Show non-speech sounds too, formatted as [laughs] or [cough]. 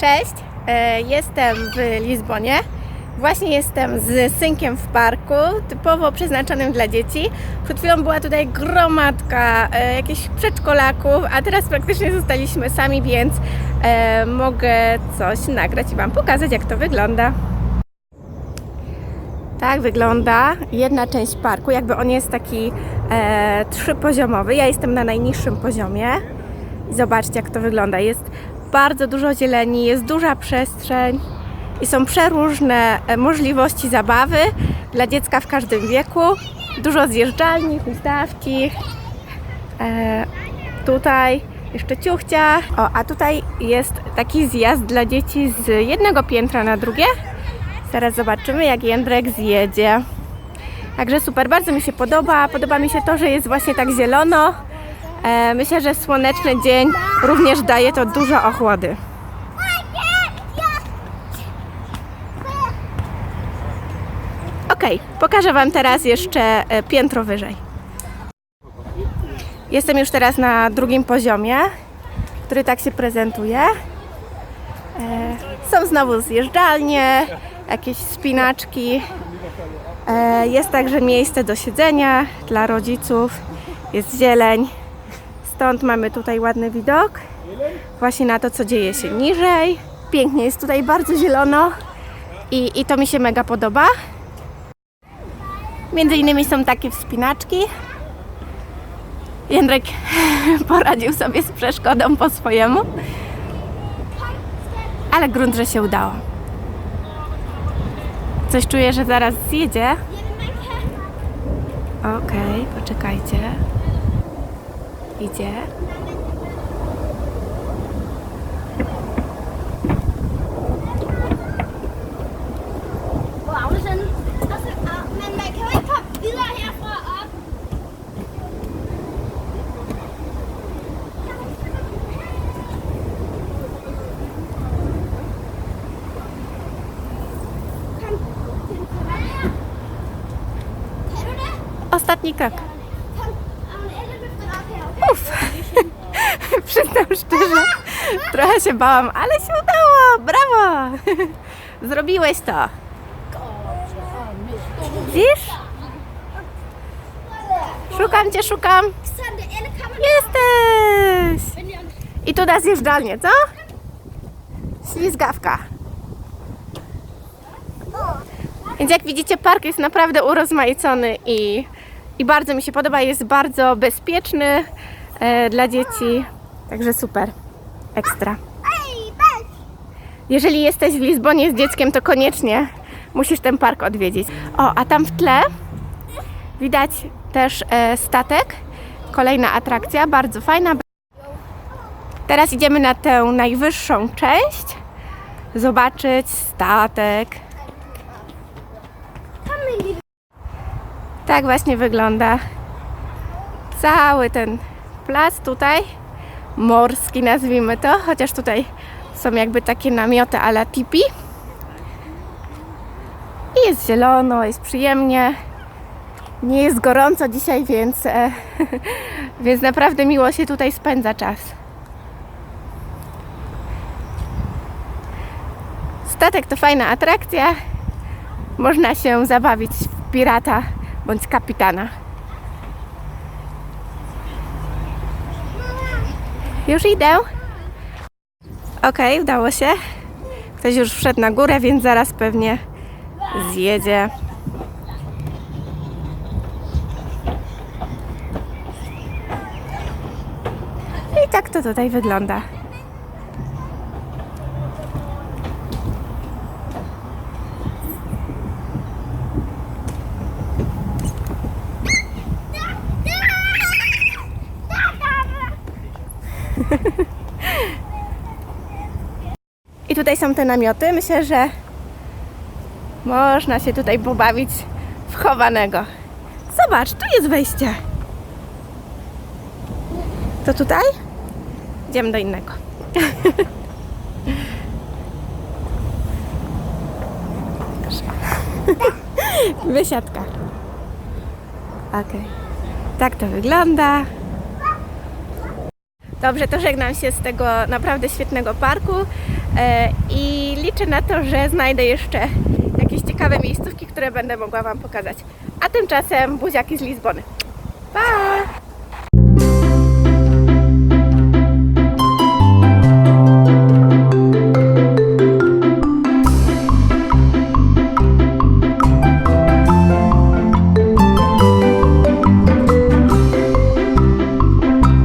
Cześć, e, jestem w Lizbonie. Właśnie jestem z synkiem w parku, typowo przeznaczonym dla dzieci. Przed chwilą była tutaj gromadka e, jakichś przedszkolaków, a teraz praktycznie zostaliśmy sami, więc e, mogę coś nagrać i Wam pokazać, jak to wygląda. Tak wygląda jedna część parku, jakby on jest taki e, trzypoziomowy. Ja jestem na najniższym poziomie. Zobaczcie, jak to wygląda. Jest bardzo dużo zieleni, jest duża przestrzeń i są przeróżne e, możliwości zabawy dla dziecka w każdym wieku. Dużo zjeżdżalni, huśtawki. E, tutaj jeszcze ciuchcia. O, a tutaj jest taki zjazd dla dzieci z jednego piętra na drugie. Zaraz zobaczymy, jak Jędrek zjedzie. Także super, bardzo mi się podoba. Podoba mi się to, że jest właśnie tak zielono. E, myślę, że słoneczny dzień również daje to dużo ochłody. Ok, pokażę Wam teraz jeszcze e, piętro wyżej. Jestem już teraz na drugim poziomie, który tak się prezentuje. E, są znowu zjeżdżalnie, jakieś spinaczki. Jest także miejsce do siedzenia dla rodziców. Jest zieleń. Stąd mamy tutaj ładny widok właśnie na to, co dzieje się niżej. Pięknie jest tutaj, bardzo zielono i, i to mi się mega podoba. Między innymi są takie wspinaczki. Jędrek [laughs] poradził sobie z przeszkodą po swojemu, ale grunt, że się udało. Coś czuję, że zaraz zjedzie. Okej, poczekajcie. Idzie. Wow, det Przyznam szczerze, trochę się bałam, ale się udało. Brawo! Zrobiłeś to. Widzisz? Szukam cię, szukam. Jesteś! I tu na zjeżdżalnię, co? Ślizgawka. Więc jak widzicie, park jest naprawdę urozmaicony i, i bardzo mi się podoba. Jest bardzo bezpieczny e, dla dzieci. Także super. Ekstra. Jeżeli jesteś w Lizbonie z dzieckiem, to koniecznie musisz ten park odwiedzić. O, a tam w tle widać też e, statek. Kolejna atrakcja, bardzo fajna. Teraz idziemy na tę najwyższą część. Zobaczyć statek. Tak właśnie wygląda cały ten plac tutaj. Morski nazwijmy to, chociaż tutaj są jakby takie namioty ala tipi. I jest zielono, jest przyjemnie. Nie jest gorąco dzisiaj, więc, e, [laughs] więc naprawdę miło się tutaj spędza czas. Statek to fajna atrakcja. Można się zabawić w pirata bądź kapitana. Już idę. Okej, udało się. Ktoś już wszedł na górę, więc zaraz pewnie zjedzie. I tak to tutaj wygląda. [laughs] I tutaj są te namioty. Myślę, że można się tutaj pobawić w chowanego. Zobacz, tu jest wejście. To tutaj? Idziemy do innego. [laughs] Wysiadka. Okej. Tak to wygląda. Dobrze, to żegnam się z tego naprawdę świetnego parku e, i liczę na to, że znajdę jeszcze jakieś ciekawe miejscówki, które będę mogła Wam pokazać. A tymczasem buziaki z Lizbony. Pa!